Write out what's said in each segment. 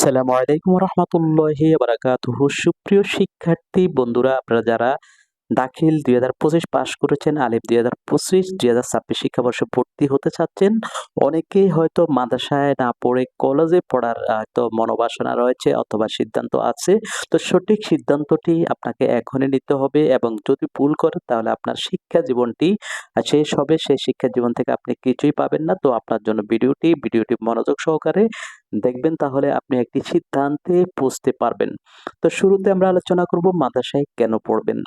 আসসালামু আলাইকুম রহমতুল্লাহি বারাকাতুহু। সুপ্রিয় শিক্ষার্থী, বন্ধুরা, আপনারা যারা দাখিল দুই হাজার পঁচিশ পাশ করেছেন, আলিফ দুই হাজার পঁচিশ, দুই হাজার ছাব্বিশ শিক্ষাবর্ষে ভর্তি হতে চাচ্ছেন, অনেকেই হয়তো মাদ্রাসায় না পড়ে কলেজে পড়ার হয়তো মনোবাসনা রয়েছে অথবা সিদ্ধান্ত আছে। তো সঠিক সিদ্ধান্তটি আপনাকে এখনই নিতে হবে এবং যদি ভুল করেন তাহলে আপনার শিক্ষা জীবনটি শেষ হবে, সেই শিক্ষা জীবন থেকে আপনি কিছুই পাবেন না। তো আপনার জন্য ভিডিওটি ভিডিওটি মনোযোগ সহকারে দেখবেন তাহলে আপনি একটি সিদ্ধান্তে পৌঁছতে পারবেন। তো শুরুতে আমরা আলোচনা করব মাদ্রাসায় কেন পড়বেন?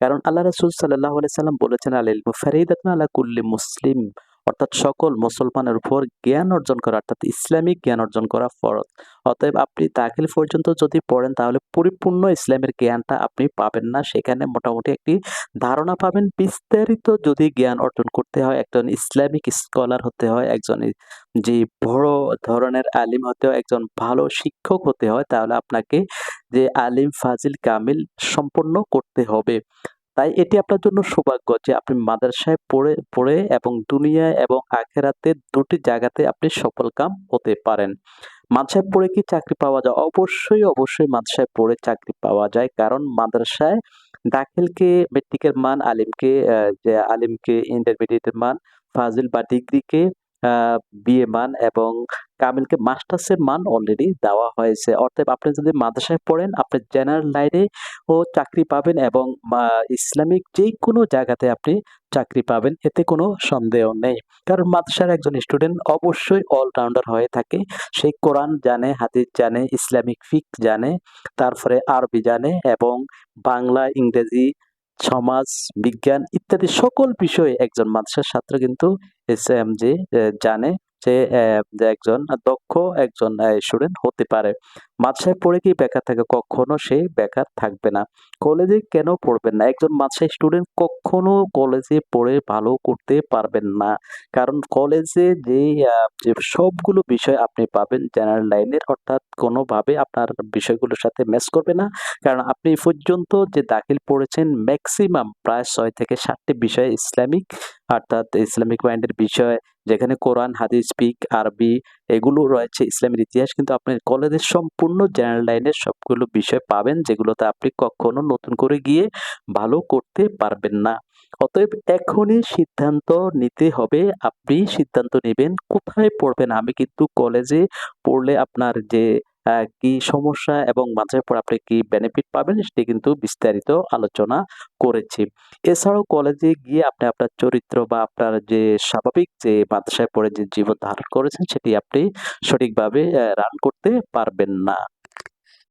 কারণ আল্লাহ রসুল সাল্লাহ সাল্লাম বলেছেন আলিল মুফারিদাতনা আলা মুসলিম। অর্থাৎ সকল মুসলমানের উপর জ্ঞান অর্জন করা, অর্থাৎ ইসলামিক জ্ঞান অর্জন করা ফরজ। অতএব আপনি দাখিল পর্যন্ত যদি পড়েন, তাহলে পরিপূর্ণ ইসলামের জ্ঞানটা আপনি পাবেন না। সেখানে মোটামুটি একটি ধারণা পাবেন, বিস্তারিত যদি জ্ঞান অর্জন করতে হয়, একজন ইসলামিক স্কলার হতে হয়, একজন যে বড় ধরনের আলিম হতে হয়, একজন ভালো শিক্ষক হতে হয়, তাহলে আপনাকে যে আলিম, ফাজিল, কামিল সম্পন্ন করতে হবে। তাই এটি আপনার জন্য সৌভাগ্য যে আপনি মাদ্রাসায় পড়ে পড়ে এবং দুনিয়ায় এবং আখেরাতে দুটি জায়গাতে আপনি সফল কাম হতে পারেন। মাদ্রাসায় পড়ে কি চাকরি পাওয়া যায়? অবশ্যই অবশ্যই মাদ্রাসায় পড়ে চাকরি পাওয়া যায়। কারণ মাদ্রাসায় দাখিলকে মেট্রিকের মান, আলিমকে যে আলিমকে ইন্টারমিডিয়েটের মান, ফাজিল বা ডিগ্রিকে বিএ মান এবং কামিলকে মাস্টার্সের মান অলরেডি দেওয়া হয়েছে। অর্থাৎ আপনি যদি মাদ্রাসায় পড়েন, আপনি জেনারেল লাইনে ও চাকরি পাবেন এবং ইসলামিক যে কোনো জায়গাতে আপনি চাকরি পাবেন, এতে কোনো সন্দেহ নেই। কারণ মাদ্রাসার একজন স্টুডেন্ট অবশ্যই অলরাউন্ডার হয়ে থাকে। সে কোরআন জানে, হাদিস জানে, ইসলামিক ফিক জানে, তারপরে আরবি জানে এবং বাংলা, ইংরেজি সমাজ, বিজ্ঞান ইত্যাদি সকল বিষয়ে একজন মাদ্রাসার ছাত্র কিন্তু এম যে জানে যে একজন দক্ষ একজন স্টুডেন্ট হতে পারে। মাদ্রাসায় পড়ে কি বেকার থাকে? কখনো সে বেকার থাকবে না। কলেজে কেন পড়বেন না? একজন মাদ্রাসায় স্টুডেন্ট কখনো কলেজে পড়ে ভালো করতে পারবেন না। কারণ কলেজে যে সবগুলো বিষয় আপনি পাবেন জেনারেল লাইনের অর্থাৎ কোনোভাবে আপনার বিষয়গুলোর সাথে ম্যাচ করবে না। কারণ আপনি পর্যন্ত যে দাখিল পড়েছেন ম্যাক্সিমাম প্রায় ছয় থেকে সাতটি বিষয় ইসলামিক, অর্থাৎ ইসলামিক মাইন্ডের বিষয়, যেখানে কোরআন, হাদিস পিক আরবি এগুলো রয়েছে ইসলামের ইতিহাস, কিন্তু আপনি কলেজের সম্পূর্ণ জেনারেল লাইনের সবগুলো বিষয় পাবেন, যেগুলোতে আপনি কখনো নতুন করে গিয়ে ভালো করতে পারবেন না। অতএব এখনই সিদ্ধান্ত নিতে হবে, আপনি সিদ্ধান্ত নেবেন, কোথায় পড়বেন? আমি কিন্তু কলেজে পড়লে আপনার যে কি সমস্যা এবং মাঝের পর আপনি কি বেনিফিট পাবেন সেটি কিন্তু বিস্তারিত আলোচনা করেছি। এছাড়াও কলেজে গিয়ে আপনি আপনার চরিত্র বা আপনার যে স্বাভাবিক যে মাদ্রাসায় পড়ে যে জীবন ধারণ করেছেন সেটি আপনি সঠিকভাবে রান করতে পারবেন না।